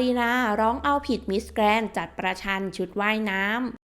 รีนาร้องเอาผิดมิสแกรนจัดประชันชุดว่ายน้ำ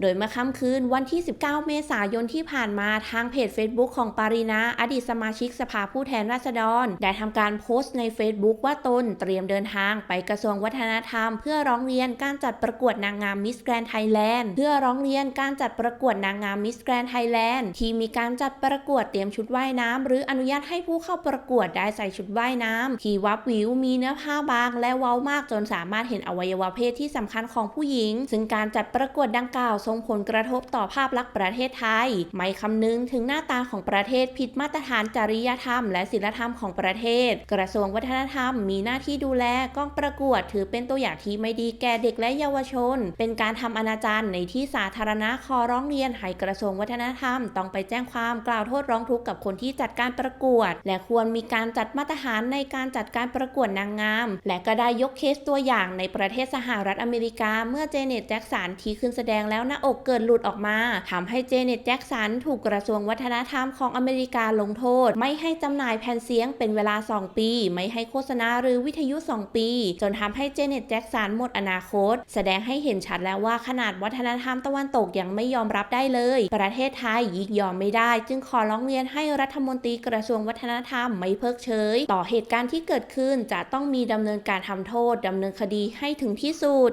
โดยเมื่อค่ำคืนวันที่ 19 เมษายนที่ผ่านมาทางเพจ Facebook ของปารีนาอดีตสมาชิกสภาผู้แทนราษฎร ได้ทำการโพสต์ใน Facebook ว่าตนเตรียมเดินทางไปกระทรวงวัฒนธรรม เพื่อร้องเรียนการจัดประกวดนางงามมิสแกรนไทยแลนด์เพื่อร้องเรียนการจัดประกวดนางงามมิสแกรนไทยแลนด์ที่มีการจัดประกวดเตรียมชุดว่ายน้ำ หรืออนุญาตให้ผู้เข้าประกวดได้ใส่ชุดว่ายน้ำที่วับวิวมีเนื้อผ้าบาง และเว้ามากจนสามารถเห็นอวัยวะเพศที่สำคัญของผู้หญิง ซึ่งการจัดประกวดดังกล่าวส่งผลกระทบต่อภาพลักษณ์ประเทศไทย ไม่คำนึงถึงหน้าตาของประเทศผิดมาตรฐานจริยธรรม และศีลธรรมของประเทศ กระทรวงวัฒนธรรมมีหน้าที่ดูแลกองประกวด ถือเป็นตัวอย่างที่ไม่ดีแก่เด็กและเยาวชน เป็นการทำอนาจารในที่สาธารณะขอร้องเรียนให้กระทรวงวัฒนธรรม ต้องไปแจ้งความกล่าวโทษร้องทุกข์กับคนที่จัดการประกวด และควรมีการจัดมาตรฐานในการจัดการประกวดนางงาม และก็ได้ยกเคสตัวอย่างในประเทศสหรัฐอเมริกา เมื่อเจเน็ตแจ็คสันที่ขึ้นแสดงแล้วหน้าอกเกิดหลุดออกมาทำให้เจเน็ตแจ็คสันถูกกระทรวงวัฒนธรรมของอเมริกาลงโทษ ไม่ให้จำหน่ายแผ่นเสียงเป็นเวลา 2 ปี ไม่ให้โฆษณาหรือวิทยุ 2 ปี จนทำให้เจเน็ตแจ็คสันหมดอนาคต แสดงให้เห็นชัดแล้วว่าขนาดวัฒนธรรมตะวันตกยังไม่ยอมรับได้เลย ประเทศไทยยิกยอมไม่ได้ จึงขอร้องเรียนให้รัฐมนตรีกระทรวงวัฒนธรรมไม่เพิกเฉย ต่อเหตุการณ์ที่เกิดขึ้นจะต้องมีดำเนินการทำโทษดำเนินคดีให้ถึงที่สุด